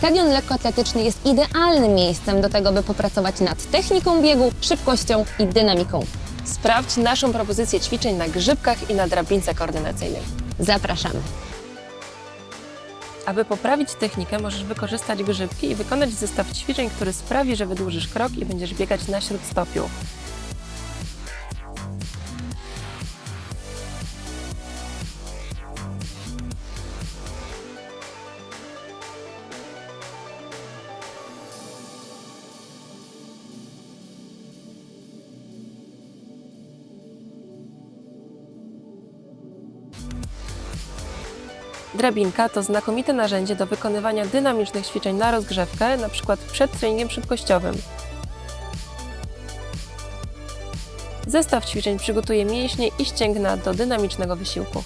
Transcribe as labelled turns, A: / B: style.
A: Stadion lekkoatletyczny jest idealnym miejscem do tego, by popracować nad techniką biegu, szybkością i dynamiką.
B: Sprawdź naszą propozycję ćwiczeń na grzybkach i na drabince koordynacyjnej.
A: Zapraszamy.
B: Aby poprawić technikę, możesz wykorzystać grzybki i wykonać zestaw ćwiczeń, który sprawi, że wydłużysz krok i będziesz biegać na śródstopiu. Drabinka to znakomite narzędzie do wykonywania dynamicznych ćwiczeń na rozgrzewkę, np. przed treningiem szybkościowym. Zestaw ćwiczeń przygotuje mięśnie i ścięgna do dynamicznego wysiłku.